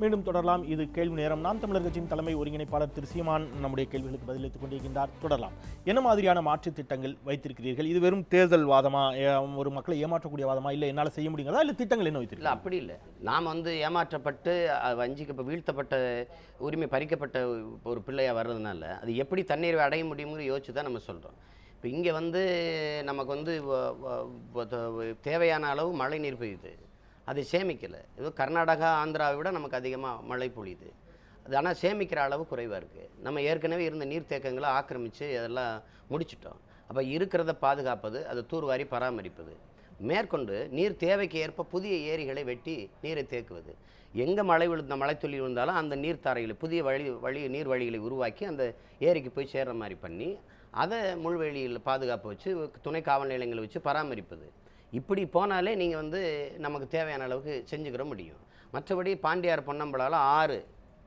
மீண்டும் தொடரலாம். இது கேள்வி நேரம். நாம் தமிழர் கட்சியின் தலைமை ஒருங்கிணைப்பாளர் திரு சீமான் நம்முடைய கேள்விகளுக்கு பதிலளித்துக் கொண்டிருக்கின்றார். தொடரலாம். என்ன மாதிரியான மாற்று திட்டங்கள் வைத்திருக்கிறீர்கள்? இது வெறும் தேர்தல் வாதமா ஒரு மக்களை ஏமாற்றக்கூடிய வாதமா? இல்லை என்னால் செய்ய முடியுங்களா? இல்லை திட்டங்கள் என்ன இல்லை வைத்திருக்கீங்க அப்படி இல்லை. நாம் வந்து ஏமாற்றப்பட்டு வஞ்சிக்கு வஞ்சிக்க வீழ்த்தப்பட்ட உரிமை பறிக்கப்பட்ட ஒரு பிள்ளையாக வர்றதுனால அது எப்படி தண்ணீர் அடைய முடியும்னு யோசிச்சு தான் நம்ம சொல்கிறோம் இப்போ இங்கே வந்து நமக்கு வந்து வ- தேவையான அளவு மழை நீர் பெய்யுது. அதை சேமிக்கலை. இது கர்நாடகா ஆந்திராவை விட நமக்கு அதிகமாக மழை பொழியுது. அது ஆனால் சேமிக்கிற அளவு குறைவாக இருக்குது நம்ம ஏற்கனவே இருந்த நீர்த்தேக்கங்களை ஆக்கிரமித்து அதெல்லாம் முடிச்சிட்டோம். அப்போ இருக்கிறத பாதுகாப்பது அதை தூர்வாரி பராமரிப்பது. மேற்கொண்டு நீர் தேவைக்கு ஏற்ப புதிய ஏரிகளை வெட்டி நீரை தேக்குவது. எங்கே மழை விழுந்த மழைத்துளி விழுந்தாலும் அந்த நீர் தாரைகளை புதிய வழி வழி நீர் வழிகளை உருவாக்கி அந்த ஏரிக்கு போய் சேர்கிற மாதிரி பண்ணி அதை முள்வெளியில் பாதுகாப்பு வச்சு துணை காவல் நிலையங்களை வச்சு பராமரிப்பது. இப்படி போனாலே நீங்கள் வந்து நமக்கு தேவையான அளவுக்கு செஞ்சுக்கிற முடியும். மற்றபடி பாண்டியார் பொன்னம்பலால் ஆறு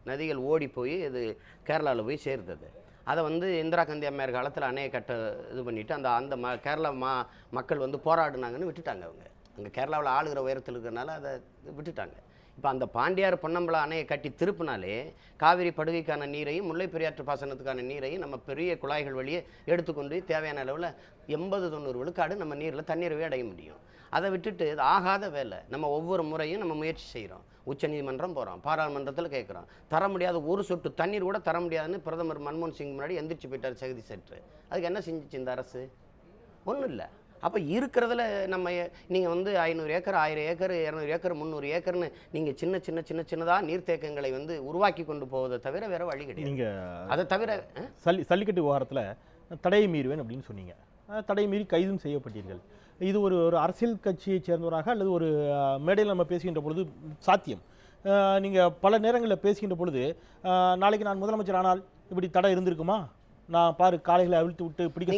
நதிகள் ஓடி போய் இது கேரளாவில் போய் சேர்ந்தது. அதை வந்து இந்திரா காந்தி அம்மையார் காலத்தில் அணையை கட்ட இது பண்ணிவிட்டு அந்த அந்த ம கேரளா மா மக்கள் வந்து போராடினாங்கன்னு விட்டுட்டாங்க அவங்க. அங்கே கேரளாவில் ஆளுகிற உயரத்தில் இருக்கிறனால அதை விட்டுட்டாங்க. இப்போ அந்த பாண்டியார் பொன்னம்பலா அணையை கட்டி திருப்பினாலே காவிரி படுகைக்கான நீரையும் முல்லை பெரியாற்று பாசனத்துக்கான நீரையும் நம்ம பெரிய குழாய்கள் வழியே எடுத்துக்கொண்டு தேவையான அளவில் எண்பது தொண்ணூறு விழுக்காடு நம்ம நீரில் தண்ணீரவே அடைய முடியும். அதை விட்டுட்டு இது ஆகாத வேலை. நம்ம ஒவ்வொரு முறையும் நம்ம முயற்சி செய்கிறோம் உச்சநீதிமன்றம் போகிறோம் பாராளுமன்றத்தில் கேட்குறோம் தர முடியாத ஒரு சொட்டு தண்ணீர் கூட தர முடியாதுன்னு பிரதமர் மன்மோகன் சிங் முன்னாடி எந்திரிச்சு போயிட்டார் சகதி சற்று அதுக்கு என்ன செஞ்சிச்சு இந்த அரசு? ஒன்றும் இல்லை. அப்போ இருக்கிறதுல நம்ம நீங்கள் வந்து ஐநூறு ஏக்கர் ஆயிரம் ஏக்கர் இரநூறு ஏக்கர் முந்நூறு ஏக்கர்னு நீங்கள் சின்ன சின்ன சின்ன சின்னதாக நீர்த்தேக்கங்களை வந்து உருவாக்கி கொண்டு போவதை தவிர வேற வழி கிடையாது. நீங்க அதை தவிர சல்லி சல்லிக்கட்டு விவகாரத்தில் தடையை மீறுவேன் அப்படின்னு சொன்னீங்க. தடையை மீறி கைதும் செய்யப்பட்டீர்கள். இது ஒரு ஒரு அரசியல் கட்சியைச் சேர்ந்தவராக அல்லது ஒரு மேடையில் நம்ம பேசுகின்ற பொழுது சாத்தியம். அஹ், நீங்க பல நேரங்களில் பேசுகின்ற பொழுது நாளைக்கு நான் முதலமைச்சர் ஆனால் இப்படி தடை இருந்திருக்குமா? நான் பாரு காளைகளை அவிழ்த்து விட்டு பிடிக்க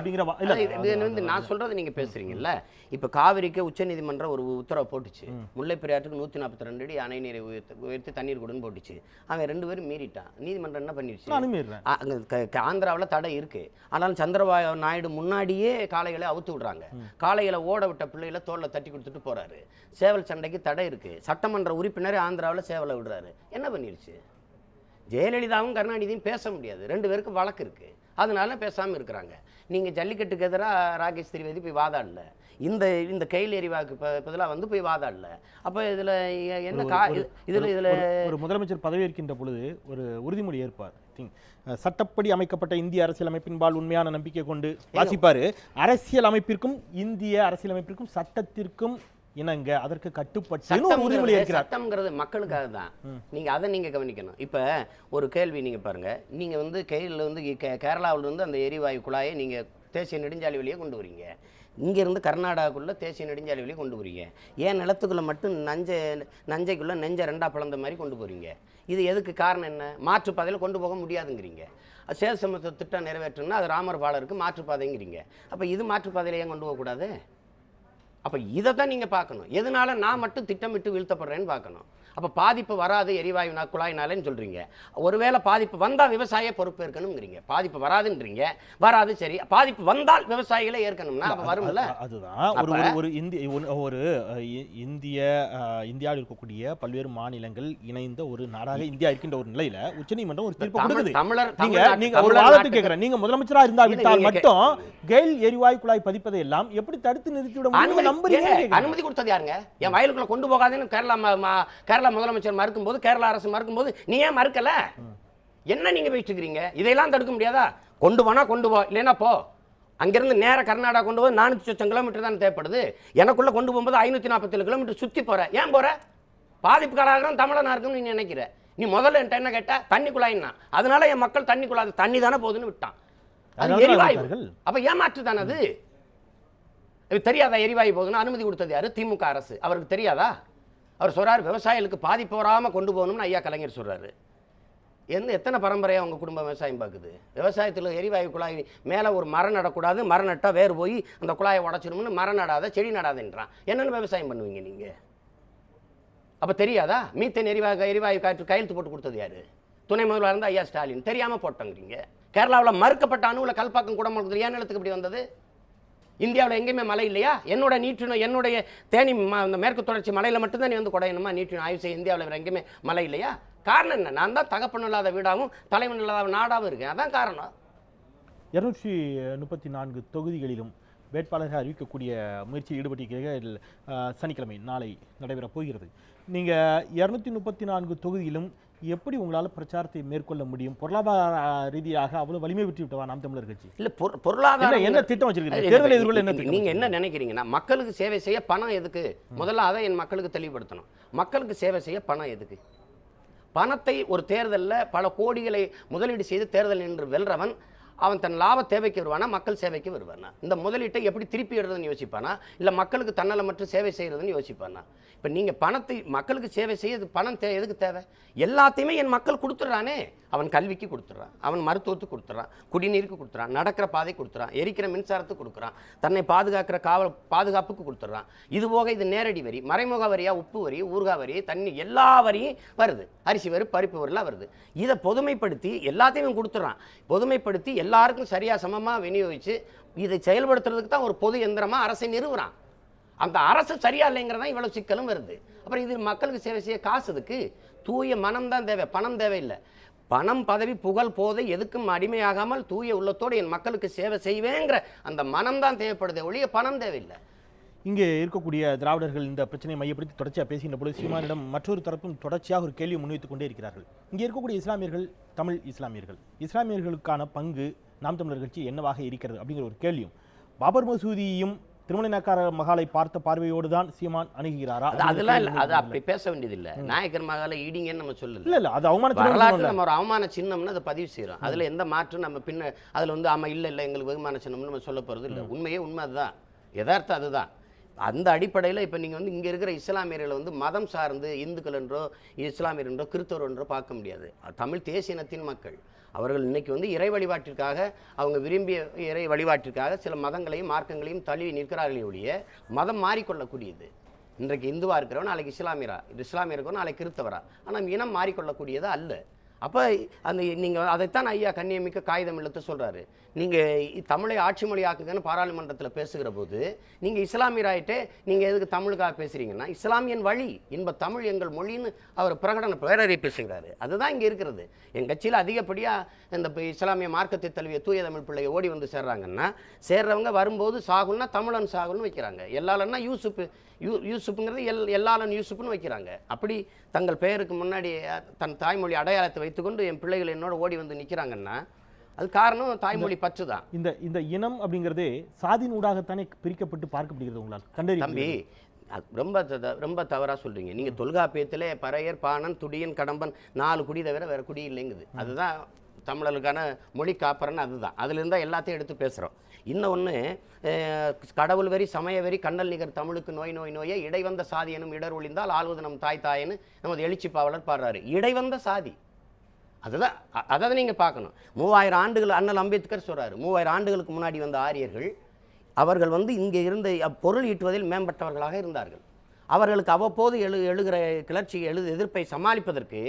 அப்படிங்கிற இல்ல, வந்து நான் சொல்றது நீங்க பேசுறீங்கல்ல. இப்ப காவிரிக்கு உச்சநீதிமன்றம் ஒரு உத்தரவு போட்டுச்சு. முல்லை பெரியாற்றுக்கு நூத்தி நாற்பத்தி ரெண்டு அடி அணை நீரை உயர்த்தி உயர்த்தி தண்ணீர் கொடுன்னு போட்டுச்சு. அவன் ரெண்டு பேரும் மீறிட்டான். நீதிமன்றம் என்ன க- ஆந்திராவுல தடை இருக்கு. ஆனாலும் சந்திரபாபு நாயுடு முன்னாடியே காளைகளை அவுத்து விடுறாங்க. காளைகளை ஓட விட்ட பிள்ளைகளை தோல்ல தட்டி கொடுத்துட்டு போறாரு. சேவல் சண்டைக்கு தடை இருக்கு. சட்டமன்ற உறுப்பினர் ஆந்திராவுல சேவலை விடுறாரு. என்ன பண்ணிருச்சு? ஜெயலலிதாவும் கருணாநிதியும் பேச முடியாது. ரெண்டு பேருக்கு வழக்கு இருக்கு. அதனால பேசாம இருக்கிறாங்க. நீங்க ஜல்லிக்கட்டுக்கு எதிராக ராகேஷ் திரிவேதி போய் வாதாடல. இந்த இந்த கையில் எரிவாக்கு பதிலாக வந்து போய் வாதாடல. அப்ப இதுல என்ன கா இதுல இதுல ஒரு- முதலமைச்சர் பதவியேற்கின்ற பொழுது ஒரு உறுதிமொழி ஏற்பார். சட்டப்படி அமைக்கப்பட்ட இந்திய அரசியலமைப்பின்பால் உண்மையான நம்பிக்கை கொண்டு வாசிப்பாரு. அரசியல் அமைப்பிற்கும் இந்திய அரசியலமைப்பிற்கும் சட்டத்திற்கும் இணங்க அதற்கு கட்டுப்பட்டு உறுதிமொழி ஏற்கிறார். சட்டம்ங்கிறது மக்களுக்காக தான் நீங்க அதை நீங்க கவனிக்கணும். இப்ப ஒரு கேள்வி நீங்க பாருங்க. நீங்க வந்து கையில் வந்து கே- கேரளாவுல இருந்து அந்த எரிவாயு குழாயை நீங்க தேசிய நெடுஞ்சாலை வழியே கொண்டு வரீங்க. இங்க இருந்து கர்நாடகாக்குள்ள தேசிய நெடுஞ்சாலை வழியே கொண்டு வரீங்க. ஏன் நிலத்துக்குள்ள மட்டும் நஞ்சை நஞ்சைக்குள்ள நெஞ்சை ரெண்டா பிளந்த மாதிரி கொண்டு போறீங்க? இது எதுக்கு காரணம் என்ன? மாற்றுப்பாதையில் கொண்டு போக முடியாதுங்கிறீங்க. சேசமத்த திட்டம் நிறைவேற்றணும்னா அது ராமர் பாலருக்கு மாற்றுப்பாதைங்கிறீங்க அப்ப இது மாற்றுப்பாதையில ஏன் கொண்டு போகக்கூடாது? அப்போ இதை தான் நீங்கள் பார்க்கணும். எதனால நான் மட்டும் திட்டமிட்டு வீழ்த்தப்படுறேன்னு பார்க்கணும். அப்போ பாதிப்பு வராது எரிவாயு நா- குழாயினாலேன்னு சொல்கிறீங்க ஒருவேளை பாதிப்பு வந்தால் விவசாய பொறுப்பு ஏற்கணுங்கிறீங்க பாதிப்பு வராதுன்றீங்க. வராது சரி. பாதிப்பு வந்தால் விவசாயிகளே ஏற்கணும்னா அப்போ வரும்ல? அது- அதுதான். ஒரு ஒரு இந்திய ஒரு- இந்திய இந்தியாவில் இருக்கக்கூடிய பல்வேறு மாநிலங்கள் இணைந்த ஒரு நாடாக இந்தியா இருக்கின்ற ஒரு நிலையில உச்சநீதிமன்றம் ஒரு தீர்ப்பு கொடுக்குது. தமிழர் நீங்க நீங்க ஒரு வாதத்துக்கு கேக்குறேன். நீங்க முதலமைச்சரா இருந்தா இல்ல, விட்டால் நீங்க கே- மட்டும் கெயில் எரிவாயு குழாய் பதிப்பதை எல்லாம் எப்படி தடுத்து நிறுத்திவிட முடியும்? அனுமதி நம்புறீங்க அனுமதி கொடுத்தது யாருங்க? என் வயலுக்குள்ள கொண்டு போகாதுன்னு கேரளா கேரளா முதலமைச்சர் மறுக்கும்போது கேரளா அரசு மறுக்கும்போது நீ ஏன் மறுக்கல? என்ன நீங்க பேசிட்டு இருக்கிறீங்க இதையெல்லாம் தடுக்க முடியாதா? கொண்டு போனா கொண்டு போ இல்லைன்னா போ. அங்கிருந்து நேர கர்நாடகா கொண்டு போய் நானூற்றி சொச்சம் கிலோமீட்டர் தான் தேவைப்படுது. எனக்குள்ள கொண்டு போகும்போது ஐநூற்றி நாற்பத்தேழு கிலோமீட்டர் சுற்றி போற. ஏன் போற? பாதிப்புக்காரன் தமிழனா இருக்குன்னு நீ நினைக்கிற. நீ முதல்ல என்கிட்ட என்ன கேட்ட? தண்ணி குழாயின்னா. அதனால என் மக்கள் தண்ணி குழாது. தண்ணி தானே போகுதுன்னு விட்டான். அது எரிவாயு. அப்ப ஏமாற்று தானே அது? தெரியாதா எரிவாயு போகுதுன்னு? அனுமதி கொடுத்தது யாரு? திமுக அரசு. அவருக்கு தெரியாதா? அவர் சொல்கிறார் விவசாயிகளுக்கு பாதிப்பு வராமல் கொண்டு போகணும்னு ஐயா கலைஞர் சொல்கிறாரு எந்த எத்தனை பரம்பரையாக அவங்க குடும்பம் விவசாயம் பார்க்குது விவசாயத்தில் எரிவாயு குழாய் மேலே ஒரு மரம் நடக்கூடாது மரம் நட்டால் வேறு போய் அந்த குழாயை உடச்சிடும்னு மரம் நடாத செடி நடாதுன்றான். என்னென்ன விவசாயம் பண்ணுவீங்க நீங்கள் அப்போ தெரியாதா? மீத்தேன் எரிவாயு எரிவாயு காற்று கையெழுத்து போட்டு கொடுத்தது யார்? துணை முதல்வர் இருந்தால் ஐயா ஸ்டாலின். தெரியாமல் போட்டோங்கிறீங்க. கேரளாவில் மறுக்கப்பட்ட அணுவில் கல்பாக்கம் குடமுழுக்குது ஏன் நிலத்துக்கு இப்படி வந்தது? இந்தியாவில் எங்கேயுமே மழை இல்லையா? என்னோட நீற்றினம் என்னுடைய தேனி ம- அந்த மேற்கு தொடர்ச்சி மலையில் மட்டும்தான் நீ வந்து குடையணுமா? நீட்டினம் ஆய்வு செய்ய இந்தியாவில் வேறு எங்கேயுமே மழை இல்லையா? காரணம் என்ன? நான் தான் தகப்பன் இல்லாத வீடாகவும் தலைவன் இல்லாத நாடாகவும் இருக்கேன். அதான் காரணம். இருநூற்றி முப்பத்தி நான்கு தொகுதிகளிலும் வேட்பாளர்கள் அறிவிக்கக்கூடிய முயற்சியில் ஈடுபட்டிருக்கிறீர்கள். சனிக்கிழமை நாளை நடைபெறப் போகிறது. நீங்கள் இரநூத்தி முப்பத்தி நான்கு தொகுதியிலும் எப்படி உங்களால் பிரச்சாரத்தை மேற்கொள்ள முடியும்? பொருளாதார ரீதியாக அவ்வளவு வலிமை பெற்று விட்டவா நாம் தமிழர் கட்சி? இல்லை பொரு என்ன திட்டம் வச்சிருக்கீங்க? தேர்தல் எதிர்கொள்ள என்ன திட்டம் நீங்க என்ன நினைக்கிறீங்கன்னா மக்களுக்கு சேவை செய்ய பணம் எதுக்கு? முதல்ல அதை என் மக்களுக்கு தெளிவுபடுத்தணும். மக்களுக்கு சேவை செய்ய பணம் எதுக்கு? பணத்தை ஒரு தேர்தலில் பல கோடிகளை முதலீடு செய்து தேர்தல் நின்று வெல்றவன் அவன் தன் லாப தேவைக்கு வருவானா மக்கள் சேவைக்கு வருவானா? இந்த முதலீட்டை எப்படி திருப்பி எடுறதுன்னு யோசிப்பானா? இல்லை மக்களுக்கு தன்னலமற்ற சேவை செய்கிறதுன்னு யோசிப்பானா? இப்போ நீங்கள் பணத்தை மக்களுக்கு சேவை செய்ய பணம் தே எதுக்கு தேவை? எல்லாத்தையுமே என் மக்கள் கொடுத்துட்றானே. அவன் கல்விக்கு கொடுத்துட்றான் அவன் மருத்துவத்துக்கு கொடுத்துட்றான் குடிநீருக்கு கொடுத்துறான் நடக்கிற பாதை கொடுத்துறான் எரிக்கிற மின்சாரத்துக்கு கொடுக்குறான் தன்னை பாதுகாக்கிற காவல் பாதுகாப்புக்கு கொடுத்துட்றான். இது போக இது நேரடி வரி மறைமுக வரியா உப்பு வரி ஊறுகாய் வரி தண்ணி எல்லா வரியும் வருது. அரிசி வரி பருப்பு வரிலாம் வருது. இதை பொதுமைப்படுத்தி எல்லாத்தையும் கொடுத்துட்றான். பொதுமைப்படுத்தி எல்லாருக்கும் சரியாக சமமாக விநியோகித்து இதை செயல்படுத்துறதுக்கு தான் ஒரு பொது எந்திரமாக அரசை நிறுவுறான். அந்த அரசு சரியா இல்லைங்கிறதான் இவ்வளோ சிக்கலும் வருது. அப்புறம் இது மக்களுக்கு சேவை செய்ய காசு இதுக்கு தூய மனம் தான் தேவை பணம் தேவையில்லை. பணம் பதவி புகழ் போதை எதுக்கும் அடிமையாகாமல் தூய உள்ளத்தோடு என் மக்களுக்கு சேவை செய்வேங்கிற அந்த மனம் தான் தேவைப்படுதே ஒழிய பணம் தேவையில்லை. இங்கே இருக்கக்கூடிய திராவிடர்கள் இந்த பிரச்சனையை மையப்படுத்தி தொடர்ச்சியாக பேசுகின்ற பொழுது சீமானிடம் மற்றொரு தரப்பும் தொடர்ச்சியாக ஒரு கேள்வியை முன்வைத்துக் கொண்டே இருக்கிறார்கள். இங்கே இருக்கக்கூடிய இஸ்லாமியர்கள் தமிழ் இஸ்லாமியர்கள். இஸ்லாமியர்களுக்கான பங்கு நாம் தமிழர் கட்சி என்னவாக இருக்கிறது அப்படிங்கிற ஒரு கேள்வியும் பாபர் மசூதியையும் திருமணக்கார மகாலை பார்த்த பார்வையோடு தான் சீமான் அணுகுகிறாரா? அது அதெல்லாம் இல்லை. அது அப்படி பேச வேண்டியதில்லை. நாயக்கர் மகால ஈடிங்கன்னு நம்ம சொல்லல. இல்ல இல்ல. அது அவமானத்தில் வரலாற்று நம்ம ஒரு அவமான சின்னம்னு அதை பதிவு செய்கிறோம் அதில் எந்த மாற்றம் நம்ம பின்ன அதில் வந்து ஆமாம் இல்லை இல்லை எங்களுக்கு வெகுமான சின்னம்னு நம்ம சொல்ல போகிறது இல்லை. உண்மையே உண்மை அதுதான். யதார்த்தம் அதுதான். அந்த அடிப்படையில் இப்போ நீங்கள் வந்து இங்கே இருக்கிற இஸ்லாமியர்களை வந்து மதம் சார்ந்து இந்துக்கள் என்றோ இஸ்லாமியர் என்றோ கிறிஸ்தவர் என்றோ பார்க்க முடியாது. தமிழ் தேசிய இனத்தின் மக்கள். அவர்கள் இன்னைக்கு வந்து இறை வழிபாட்டிற்காக அவங்க விரும்பிய இறை வழிபாட்டிற்காக சில மதங்களையும் மார்க்கங்களையும் தழுவி நிற்கிறார்களே ஒழிய மதம் மாறிக்கொள்ளக்கூடியது. இன்றைக்கு இந்துவா இருக்கிறவன் நாளைக்கு இஸ்லாமியரா இஸ்லாமியர் இருக்கிறவன் நாளைக்கு கிறிஸ்தவரா. ஆனால் இனம் மாறிக்கொள்ளக்கூடியது அல்ல. அப்போ அந்த நீங்கள் அதைத்தான் ஐயா கண்ணியமிக்க காகிதம் இல்லத்து சொல்கிறாரு நீங்கள் தமிழை ஆட்சி மொழி ஆக்குங்கன்னு பாராளுமன்றத்தில் பேசுகிற போது நீங்கள் இஸ்லாமியராயிட்டே நீங்கள் எதுக்கு தமிழுக்காக பேசுகிறீங்கன்னா இஸ்லாமியன் வழி இன்ப தமிழ் எங்கள் மொழின்னு அவர் பிரகடன பேரறி பேசுகிறாரு. அதுதான் இங்கே இருக்கிறது. எங்கள் கட்சியில் அதிகப்படியாக இந்த இஸ்லாமிய மார்க்கத்தை தழுவிய தூய தமிழ் பிள்ளையை ஓடி வந்து சேர்றாங்கன்னா சேர்றவங்க வரும்போது சாகுன்னா தமிழன் சாகுன்னு வைக்கிறாங்க. எல்லாலன்னா யூசுப்பு யூ யூசுப்புங்கிறது எல் எல்லாலன் யூசுப்புன்னு வைக்கிறாங்க. அப்படி தங்கள் பெயருக்கு முன்னாடி தன் தாய்மொழி அடையாளத்தை வைத்துக்கொண்டு என் பிள்ளைகள் என்னோட ஓடி வந்து நிற்கிறாங்கன்னா அது காரணம் தாய்மொழி பற்று தான் இந்த இந்த இனம் அப்படிங்கிறதே சாதியின் ஊடாகத்தானே பிரிக்கப்பட்டு பார்க்கப்படுகிறது உங்களால் கண்டறி தம்பி ரொம்ப ரொம்ப தவறாக சொல்கிறீங்க நீங்கள் தொல்காப்பியத்தில் பறையர் பாணன் துடியன் கடம்பன் நாலு குடி தவிர வேறு குடி இல்லைங்குது. அதுதான் தமிழர்களுக்கான மொழி காப்பறன்னு அதுதான். அதுல இருந்தா எல்லாத்தையும் எடுத்து பேசுகிறோம் இன்னொன்று கடவுள் வரி சமய வரி கண்ணல் நிகர் தமிழுக்கு நோய் நோய் நோயே இடைவந்த சாதி எனும் இடர் ஒளிந்தால் ஆள்வது நம் தாய் தாயன்னு நமது எழுச்சி பாவலர் பாடுறாரு. இடைவந்த சாதி. அதுதான் அ- அதை நீங்கள் பார்க்கணும். மூவாயிரம் ஆண்டுகள் அண்ணல் அம்பேத்கர் சொல்கிறார் மூவாயிரம் ஆண்டுகளுக்கு முன்னாடி வந்த ஆரியர்கள் அவர்கள் வந்து இங்கே இருந்த பொருள் ஈட்டுவதில் மேம்பட்டவர்களாக இருந்தார்கள். அவர்களுக்கு அவ்வப்போது எழு எழுகிற கிளர்ச்சி எழு எதிர்ப்பை சமாளிப்பதற்கு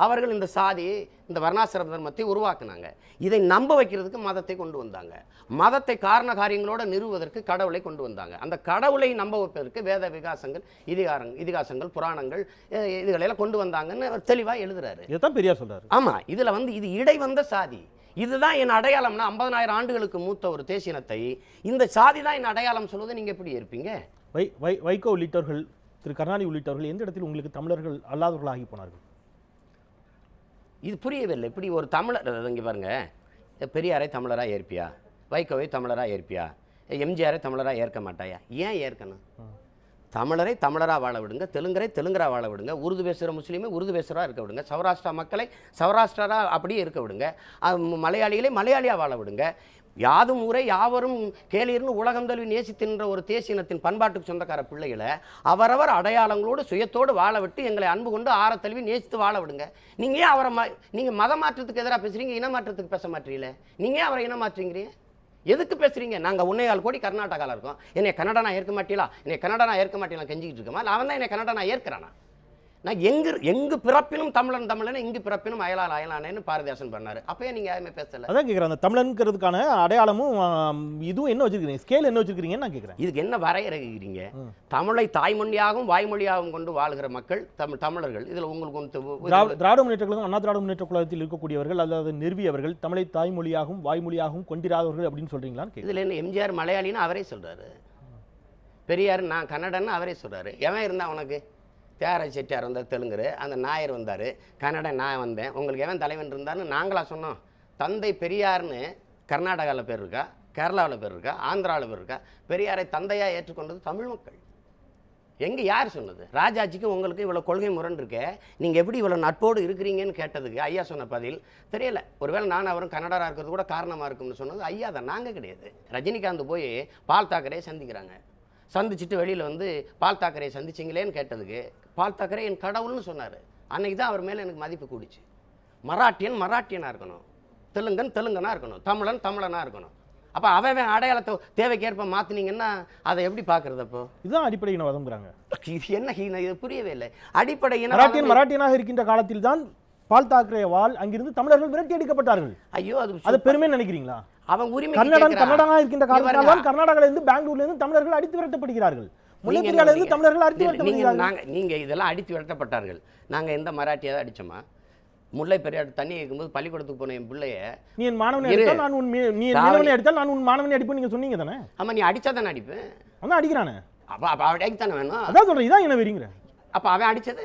அவர்கள் இந்த சாதி இந்த வர்ணாசிரம தர்மத்தை உருவாக்குனாங்க. இதை நம்ப வைக்கிறதுக்கு மதத்தை கொண்டு வந்தாங்க. மதத்தை காரண காரியங்களோட நிறுவுவதற்கு கடவுளை கொண்டு வந்தாங்க. அந்த கடவுளை நம்ப வைப்பதற்கு வேத விகாசங்கள் இதிகாரங் இதிகாசங்கள் புராணங்கள் அஹ், இதுகளெல்லாம் கொண்டு வந்தாங்கன்னு அவர் தெளிவாக எழுதுறாரு. இதைத்தான் பெரியார் சொல்றாரு. ஆமா இதுல வந்து இது இடை வந்த சாதி. இதுதான் என் அடையாளம்னா ஐம்பதனாயிரம் ஆண்டுகளுக்கு மூத்த ஒரு தேசியனத்தை இந்த சாதி தான் என் அடையாளம் சொல்லுவது நீங்க எப்படி இருப்பீங்க வை வை வைகோ உள்ளிட்டவர்கள் திரு கருணாநிதி உள்ளிட்டவர்கள் எந்த இடத்தில் உங்களுக்கு தமிழர்கள் அல்லாதவர்களாகி போனார்கள்? இது புரியவில்லை. இப்படி ஒரு தமிழர் இங்க பாருங்க. பெரியாரை தமிழரா ஏற்பியா? வைகோவை தமிழரா ஏற்பியா? எம்ஜிஆரை தமிழரா ஏற்க மாட்டாயா? ஏன் ஏற்கணும்? தமிழரை தமிழரா வாழ விடுங்க தெலுங்கரை தெலுங்கரா வாழ விடுங்க உருது பேசுகிற முஸ்லீமை உருது பேசுகிறா இருக்க விடுங்க சௌராஷ்டிரா மக்களை சௌராஷ்டிரா அப்படியே இருக்க விடுங்க மலையாளிகளை மலையாளியா வாழ விடுங்க யாதும் ஊரை யாவரும் கேளீர்னு உலகம் தழுவி நேசித்தின்ற ஒரு தேசியனத்தின் பண்பாட்டுக்கு சொந்தக்கார பிள்ளைகளை அவரவர் அடையாளங்களோடு சுயத்தோடு வாழ விட்டு எங்களை அன்பு கொண்டு ஆற தழுவி நேசித்து வாழ விடுங்க நீங்கள் ஏன் அவரை ம நீங்கள் மத மாற்றத்துக்கு எதிராக பேசுகிறீங்க இன மாற்றத்துக்கு பேச மாட்டீங்கள? நீங்கள் ஏன் அவரை இன மாற்றுங்கிறீங்க எதுக்கு பேசுகிறீங்க நாங்கள் உன்னையால் கோடி கர்நாடகாவில் இருக்கோம். என்னை கன்னடா நான் ஏற்க மாட்டீங்களா? என்னை கன்னடா நான் ஏற்க மாட்டீங்களா கெஞ்சிக்கிட்டு இருக்கோமா? நான் அவன் தான் என்னை கன்னடா நான் ஏற்கிறானா? நான் எங்கு எங்கு பிறப்பினும் தமிழன் தமிழன் எங்கு பிறப்பினும் அயலால் அயலானேன்னு பாரதிதாசன் பண்ணாரு. அப்பயே நீங்க யாருமே பேசல. அதான் கேட்குறேன் அந்த தமிழனுங்கிறதுக்கான அடையாளமும் இதுவும் என்ன வச்சிருக்கீங்க ஸ்கேல் என்ன வச்சிருக்கீங்கன்னு நான் கேட்குறேன் இதுக்கு என்ன வரையறுக்கிறீங்க. தமிழை தாய்மொழியாகவும் வாய்மொழியாகவும் கொண்டு வாழ்கிற மக்கள் தமிழ் தமிழர்கள். இதுல உங்களுக்கு வந்து திராவிட முன்னேற்ற கழகம் அண்ணா திராவிட முன்னேற்ற கழகத்தில் இருக்கக்கூடியவர்கள் அல்லது நிறுவியவர்கள் தமிழை தாய்மொழியாகவும் வாய்மொழியாகவும் கொண்டிராதவர்கள் அப்படின்னு சொல்றீங்களான்னு கேட்குறேன் இதுல என்ன எம்ஜிஆர் மலையாளின்னு அவரே சொல்றாரு. பெரியார் நான் கன்னடன்னு அவரே சொல்றாரு. எவன் இருந்தா உனக்கு? தியாகராஜ செட்டியார் வந்தார் தெலுங்குரு அந்த நாயர் வந்தார். கன்னடன் நான் வந்தேன். உங்களுக்கு எவன் தலைவன் இருந்தாருன்னு நாங்களாக சொன்னோம். தந்தை பெரியார்னு கர்நாடகாவில் பேர் இருக்கா? கேரளாவில் பேர் இருக்கா? ஆந்திராவில் பேர் இருக்கா? பெரியாரை தந்தையாக ஏற்றுக்கொண்டது தமிழ் மக்கள். எங்கே யார் சொன்னது? ராஜாஜிக்கு உங்களுக்கு இவ்வளோ கொள்கை முரண் இருக்கே. நீங்கள் எப்படி இவ்வளோ நட்போடு இருக்கிறீங்கன்னு கேட்டதுக்கு ஐயா சொன்ன பதில் தெரியல. ஒருவேளை நான் அவரும் கன்னடராக இருக்கிறது கூட காரணமாக இருக்கும்னு சொன்னது ஐயா தான். நாங்கள் கிடையாது. ரஜினிகாந்த் போய் பால் தாக்கரே சந்திக்கிறாங்க. சந்திச்சுட்டு வெளியில் வந்து பால் தாக்கரே சந்திச்சிங்களேன்னு கேட்டதுக்கு பால் தாக்கரே என் கடவுள்னு சொன்னார். அன்னைக்கு தான் அவர் மேலே எனக்கு மதிப்பு கூடிச்சு. மராட்டியன் மராட்டியனாக இருக்கணும். தெலுங்கன் தெலுங்கனாக இருக்கணும். தமிழன் தமிழனாக இருக்கணும். அப்போ அவன் அடையாளத்தை தேவைக்கேற்ப மாற்றினீங்கன்னா அதை எப்படி பார்க்குறது அப்போ? இதுதான் அடிப்படை இனவாதம்ங்கிறாங்க. இது என்ன ஹீன? இது புரியவே இல்லை. அடிப்படை மராட்டியன் மராட்டியனாக இருக்கின்ற காலத்தில் தான் பால் தாக்கரேவால் அங்கிருந்து தமிழர்கள் விரட்டி அடிக்கப்பட்டார்கள். ஐயோ அது அது பெருமை நினைக்கிறீங்களா? அவன் உரிமை கன்னடன் கன்னடனாக இருக்கின்ற காரணத்தால் இருந்து பெங்களூர்ல இருந்து தமிழர்கள் அடித்து விரட்டப்படுகிறார்கள். நீங்க முல்லைப்பெரியால இருந்து என்ன தமிழர்கள் அடித்து நீங்க- நீங்க விரட்டப்படுகிறார்கள் நாங்க நீங்க இதெல்லாம் அடித்து விரட்டப்பட்டார்கள் நாங்க எந்த மராட்டியை தான் அடிச்சோமா? முல்லை பெரியார் தண்ணி வைக்கும்போது பள்ளிக்கூடத்துக்கு போன என் பிள்ளைய நீ என் மாணவனை இரு. அடித்தால் நான் உன் நீ. மீனவனை அடித்தால் நான் உன் மாணவனை அடிப்பேன் நீங்க சொன்னீங்க தானே? ஆமா நீ அடிச்சா தானே அடிப்பேன் அவன் அடிக்கிறானே. அப்ப அப்ப அவன் அடித்தானே வேணும்? அதான் சொல்றேன் இதான் என்ன வெறிங்கிற. அப்ப அவன் அடிச்சது?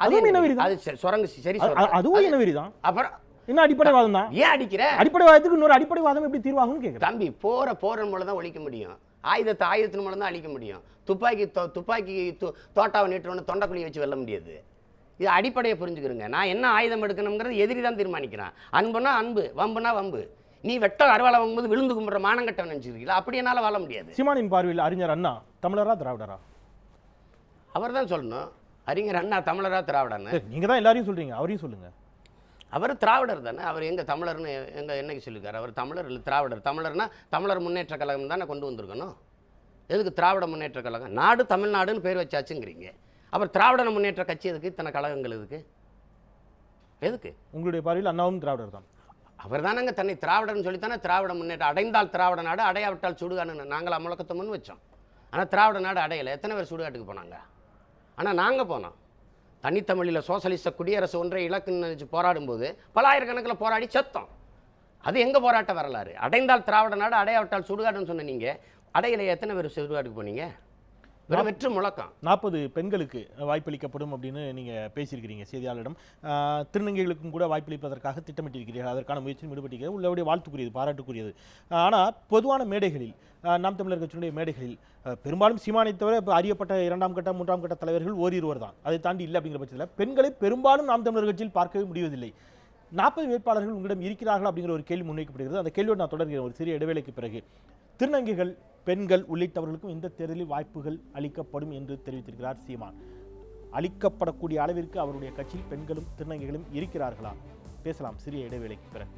அதுவும் என்ன தான். அது சரி, சுரங்கு சரி. அதுவும் என்ன வெறி தான் அப்புறம் என்ன அடிப்படைவாதம் தான்? ஏன் அடிக்கிற? அடிப்படைவாதத்துக்கு இன்னொரு அடிப்படைவாதம் எப்படி தீர்வாகும்னு கேட்குறேன் தம்பி போற போறன் மூலம் தான் ஒழிக்க முடியும். ஆயுதத்தை ஆயுதத்தின் மூலம் தான் அழிக்க முடியும். துப்பாக்கி தோ- துப்பாக்கி து- தோட்டாவை நீட்டுறவனு தொண்டைக்குழி வச்சு வெல்ல முடியாது. இது அடிப்படையை புரிஞ்சுக்கிறங்க நான் என்ன ஆயுதம் எடுக்கணுங்கிறது எதிரி தான் தீர்மானிக்கிறான். அன்புனா அன்பு வம்புனா வம்பு. நீ வெட்ட அறுவாலை வாங்கும்போது விழுந்து கும்பிட்ற மானங்கட்டவன் நினச்சிருக்கீங்களா? அப்படி என்னால் வாழ முடியாது. சீமானின் பார்வையில் அறிஞர் அண்ணா தமிழரா திராவிடரா? அவர் தான் சொல்லணும். அறிஞர் அண்ணா தமிழரா திராவிடன்னு சரி, நீங்க தான் எல்லாரையும் சொல்றீங்க அவரையும் சொல்லுங்க. அவர் திராவிடர் தானே. அவர் எங்க தமிழர்னு எங்க என்னைக்கு சொல்லியிருக்காரு? அவர் தமிழர் இல்லை திராவிடர். தமிழர்னா தமிழர் முன்னேற்ற கழகம் தானே கொண்டு வந்திருக்கணும். எதுக்கு திராவிட முன்னேற்ற கழகம்? நாடு தமிழ்நாடுன்னு பேர் வச்சாச்சுங்கிறீங்க. அப்புறம் திராவிட முன்னேற்ற கட்சி எதுக்கு? இத்தனை கழகங்கள் எதுக்கு? எதுக்கு? உங்களுடைய பார்வையில் அண்ணாவும் திராவிடர் தான். அவர் தானங்க தன்னை திராவிடர்னு சொல்லித்தானே திராவிட முன்னேற்றம் அடைந்தால் திராவிட நாடு அடையாவிட்டால் சுடுகாடுன்னு நாங்கள் முழக்கத்தை முன் வச்சோம். ஆனால் திராவிட நாடு அடையலை. எத்தனை பேர் சுடுகாட்டுக்கு போனாங்க? ஆனால் நாங்கள் போனோம். தனித்தமிழில் சோசலிச குடியரசு ஒன்றை இலக்குன்னு நினச்சி போராடும்போது பலாயிரக்கணக்கில் போராடி செத்தோம். அது எங்கே போராட்ட வரலாறு? அடைந்தால் திராவிட நாடு அடையாவிட்டால் சுடுகாடுன்னு சொன்ன நீங்கள் அடையில எத்தனை பேர் சுடுகாட்டுக்கு போனீங்க? வெற்று முழக்கம். நாற்பது பெண்களுக்கு வாய்ப்பளிக்கப்படும் அப்படின்னு நீங்க பேசியிருக்கிறீங்க செய்தியாளரிடம். திருநங்கைகளுக்கும் கூட வாய்ப்பளிப்பதற்காக திட்டமிட்டிருக்கிறீர்கள். அதற்கான முயற்சியும் ஈடுபட்டிருக்கிறது உள்ளபடியே வாழ்த்துக்குரியது பாராட்டுக்குரியது. ஆனால் பொதுவான மேடைகளில் நாம் தமிழர் கட்சியினுடைய மேடைகளில் பெரும்பாலும் சீமானை தவிர இப்போ அறியப்பட்ட இரண்டாம் கட்ட மூன்றாம் கட்ட தலைவர்கள் ஓரிருவர் தான். அதை தாண்டி இல்லை அப்படிங்கிற பட்சத்தில் பெண்களை பெரும்பாலும் நாம் தமிழர் கட்சியில் பார்க்கவே முடிவதில்லை. நாற்பது வேட்பாளர்கள் உங்களிடம் இருக்கிறார்கள் அப்படிங்கிற ஒரு கேள்வி முன்வைக்கப்படுகிறது. அந்த கேள்வியோடு நான் தொடர்கிறேன். ஒரு சிறிய இடைவேளைக்கு பிறகு. திருநங்கைகள் பெண்கள் உள்ளிட்டவர்களுக்கும் இந்த தேர்தலில் வாய்ப்புகள் அளிக்கப்படும் என்று தெரிவித்திருக்கிறார் சீமான். அளிக்கப்படக்கூடிய அளவிற்கு அவருடைய கட்சியில் பெண்களும் திருநங்கைகளும் இருக்கிறார்களா? பேசலாம். சிறிய இடைவேளைக்கு பிறகு.